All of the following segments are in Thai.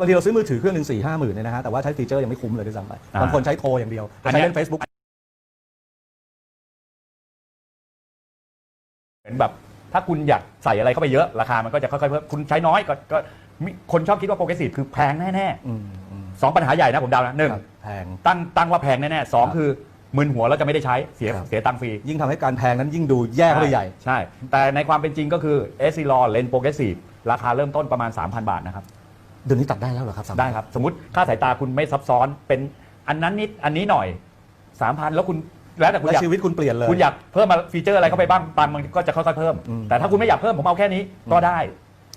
บางทีเราซื้อมือถือเครื่องหนึ่งสี่ห้าหมื่นเนี่ยนะฮะแต่ว่าใช้ฟีเจอร์ยังไม่คุ้มเลยด้วยซ้ำไปอ่า บางคนใช้โทรอย่างเดียวอันใช้เนี้ยเล่น Facebook เหมือนแบบถ้าคุณอยากใส่อะไรเข้าไปเยอะ ราคามันก็จะค่อยๆเพิ่มคุณใช้น้อยก็ก็มีคนชอบคิดว่าโปรเกรสซีฟคือแพงแน่อืมอืมๆสองปัญหาใหญ่นะผมเดานะหนึ่งครับแพง ตั้งตั้งว่าแพงแน่ๆสองครับคือมึนหัวแล้วจะไม่ได้ใช้เสียครับ เสียตังค์ฟรียิ่งทำให้การแพงนั้นยิ่งดูแย่เข้าไปใหญ่ ใช่ แต่ในความเป็นจริงก็คือเอซิลอเลนโปรเกรสซีฟราคาเริ่มต้นประมาณ 3,000 บาทนะครับ เดี๋ยวนี้ตัดได้แล้วเหรอครับสามพัน ได้ครับ สมมติค่าสายตาคุณไม่ซับซ้อนเป็นอันนั้นนิดอันนี้หน่อย3,000แล้วคุณแล้วแต่คุณและอยากชีวิตคุณเปลี่ยนเลย คุณอยากเพิ่มมาฟีเจอร์อะไรเข้าไปบ้างตังค์มันก็จะค่อยๆเพิ่ม อืม แต่ถ้าคุณไม่อยากเพิ่มผมเอาแค่นี้ก็ได้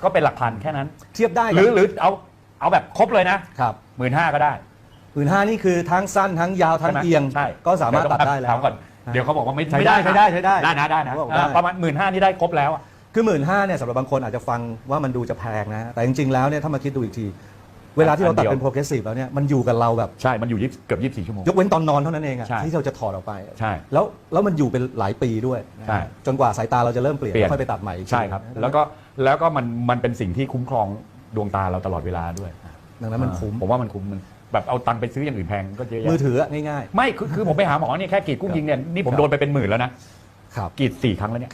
ก็เป็นหลักพันแค่นั้น เทียบได้หรือหรือเอาเอาแบบครบเลยนะครับหมื่นห้าก็ได้หมื่นห้านี่คือทั้งสั้นทั้งยาวทั้งใช่ไหมเอียง ใช่ก็สามารถตัดได้แล้วถามก่อนเดี๋ยวเขาบอกว่าไม่ใช้ได้ม่นะใช้ได้ใช้ได้ได้นะได้นะเขาบอกได้อ่าประมาณหมื่นห้านี่ได้ครบแล้วอะ คือหมื่นห้าเนี่ยสำหรับบางคนอาจจะฟังว่ามันดูจะแพงนะ แต่จริงๆแล้วเนี่ยถ้ามาคิดดูอีกที เวลาที่เราตัดเป็นโปรเกรสซีฟแล้วเนี่ยมันอยู่กับเราแบบ ใช่ มันอยู่ยี่สิบเกือบยี่สิบสี่ชั่วโมง ยกเว้นตอนนอนเท่านั้นเองอะใช่ที่เราจะถอดออกไป ใช่แล้วแล้วมันอยู่เป็นหลายปีด้วยนะใช่จนกว่าสายตาเราจะเริ่มเปลี่ยนเปลี่ยนค่อยไปตัดใหม่อีกทีใช่ครับ แล้วก็แล้วก็มันมันเป็นสิ่งที่คุ้มครองดวงตาเราตลอดเวลาด้วยดังนั้นมันคุ้มผมว่ามันคุ้มมันแบบเอาตังค์ไปซื้ออย่างอื่นแพงก็เยอะแยะมือถืออะง่าย ไม่คือคือผมไปหาหมอเนี่ยแค่กรีดกุ้งยิงเนี่ยนี่ผมโดนไปเป็นหมื่นแล้วนะๆ ครับกรีดสี่ครั้งแล้วเนี่ย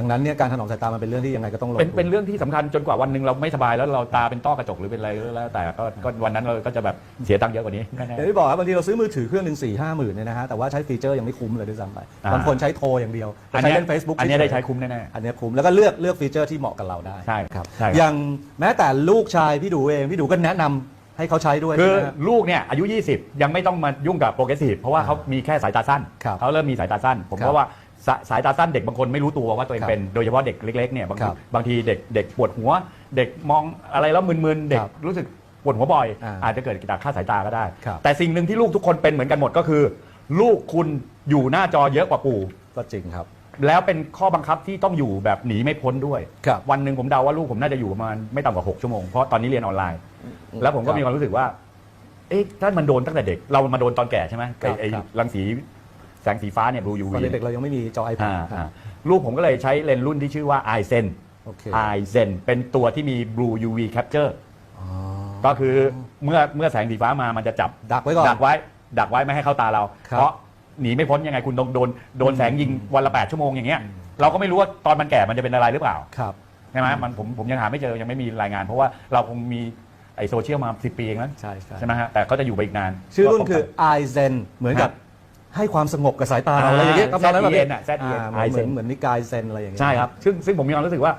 ดังนั้นเนี่ยการถนอมสายตามันเป็นเรื่องที่ยังไงก็ต้องลงเป็นทุ เป็นเรื่องที่สำคัญจนกว่าวันหนึ่งเราไม่สบายแล้วเราตาเป็นต้อกระจกหรือเป็นอะไรก็แล้วแต่ก็ก็วันนั้นเราก็จะแบบเสียตังค์เยอะกว่านี้แน่อย่างที่บอกครับบางทีเราซื้อมือถือเครื่องหนึ่งสี่ห้าหมื่นเนี่ยนะฮะแต่ว่าใช้ฟีเจอร์ยังไม่คุ้มเลยด้วยซ้ำไปอ่า บางคนใช้โทรอย่างเดียวๆอันใช้เนี้ยเล่น Facebook อันเนี้ยได้เฉใช้ยคุ้มแน่ๆอันเนี้ยคุ้มแล้วก็เลือกเลือกฟีเจอร์ที่เหมาะกับเราได้ใช่ครับใช่ครับ อย่างแม้แต่ลูกชายพี่ดูเองพี่ดูก็แนะนำให้เขาใช้ด้วยๆคือใช่ไหมฮะ ลูกเนี่ยอายุ 20 ยังไม่ต้องมายุ่งกับโปรเกรสซีฟเพราะว่าเขามีแค่สายตาสั้น ครับเขาเริ่มมีสายตาสั้น ผมครับเพราะว่า สาสายตาสั้นเด็กบางคนไม่รู้ตัวว่าตัวเองครับเป็นโดยเฉพาะเด็กเล็กๆเนี่ยบางคทีรับบางทีเด็กเด็กปวดหัว เด็กมองอะไรแล้วมึนๆเด็กครับรู้สึกปวดหัวบ่อย อ่าอาจจะเกิดจากค่าสายตาก็ได้ ครับ แต่สิ่งหนึ่งที่ลูกทุกคนเป็นเหมือนกันหมดก็คือ ลูกคุณอยู่หน้าจอเยอะกว่าปู่ ก็จริงครับ แล้วเป็นข้อบังคับที่ต้องอยู่แบบหนีไม่พ้นด้วย ครับ วันหนึ่งผมเดาว่าลูกผมน่าจะอยู่ประมาณไม่ต่ำกว่า 6 ชั่วโมง เพราะตอนนี้เรียนออนไลน์ แล้วผมก็มีความรู้สึกว่า เอ๊ะถ้ามันโดนตั้งแต่เด็ก เรามาโดนตอนแก่ใช่ไหมครัไอ้บไอ้ครับรังสี แสงสีฟ้าเนี่ย blue ต UV อนเด็กๆเรายังไม่มีจอ iPad อ่าครับอ่าลูกผมก็เลยใช้เลนส์รุ่นที่ชื่อว่า i z e n โอเค i z e n เป็นตัวที่มี blue UV capture อ๋อ ก็คือเมื่อเมื่อแสงสีฟ้ามามันจะจับดักไว้ก่อนดักไว้ ดักไว้ไม่ให้เข้าตาเรา ครับ เพราะหนีไม่พ้นยังไงคุณโดนโดนโดนแสงยิงวันละ8ชั่วโมงอย่างเงี้ยเราก็ไม่รู้ว่าตอนมันแก่มันจะเป็นอะไรหรือเปล่าครับ ใช่ไหมมันผมผมยังหาไม่เจอยังไม่มีรายงาน เพราะว่าเราคงมีไอโซเชียลมา10ปีเองนะใช่ใช่ ใช่ไหมฮะแต่เขาจะอยู่ไปอีกนานชื่อรุ่นคือ i z e n เหมือนกับ ให้ความสงบกับสายตาเราอะไรอย่างเงี้ยอ่าประมาณนั้นแบบ ZEN อะ ZEN อ่าเหมือนเหมือน Izen เหมือนนิกายเซนอะไรอย่างเงี้ย ใช่ครับ ซึ่งซึ่งผมมีความรู้สึกว่า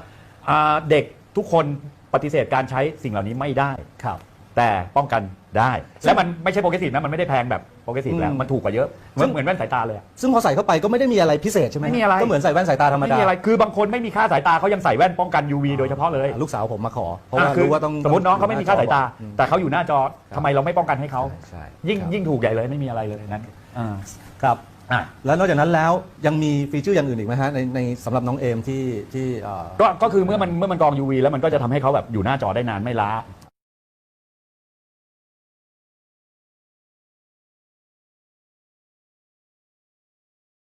อ่าเด็กทุกคนปฏิเสธการใช้สิ่งเหล่านี้ไม่ได้ ครับ แต่ป้องกันได้ และมันไม่ใช่โปรเกรสซีฟนะมันไม่ได้แพงแบบโปรเกรสซีฟแล้ว อืม มันถูกกว่าเยอะเหมือนเหมือนแว่นสายตาเลยอะ ซึ่งพอใส่เข้าไปก็ไม่ได้มีอะไรพิเศษใช่ไหมไม่มีอะไร ก็เหมือนใส่แว่นสายตาธรรมไม่ดามีอะไรคือบางคนไม่มีค่าสายตาเขายังใส่แว่นป้องกัน UV โดยเฉพาะเลยอ่าลูกสาวผมมาขอเพราะว่าอะคือรู้ว่าต้องสมมติน้องเขาไม่มีค่าสายตา อืม แต่เขาอยู่หน้าจอทำไมเราไม่ป้องกันให้เขาใช่ยิ่งครับ ยิ่งถูกใหญ่เลยไม่มีอะไรเลยนั้นอ่าครับ อะ แล้วนอกจากนั้นแล้วยังมีฟีเจอร์อย่างอื่นอีกไหมฮะในในสำหรับน้องเอมที่ที่เอ่อ ก็ก็คือเมื่อมันเมื่อมันกรอง UV แล้วมันก็จะทำให้เขาแบบอยู่หน้าจอได้นานไม่ล้า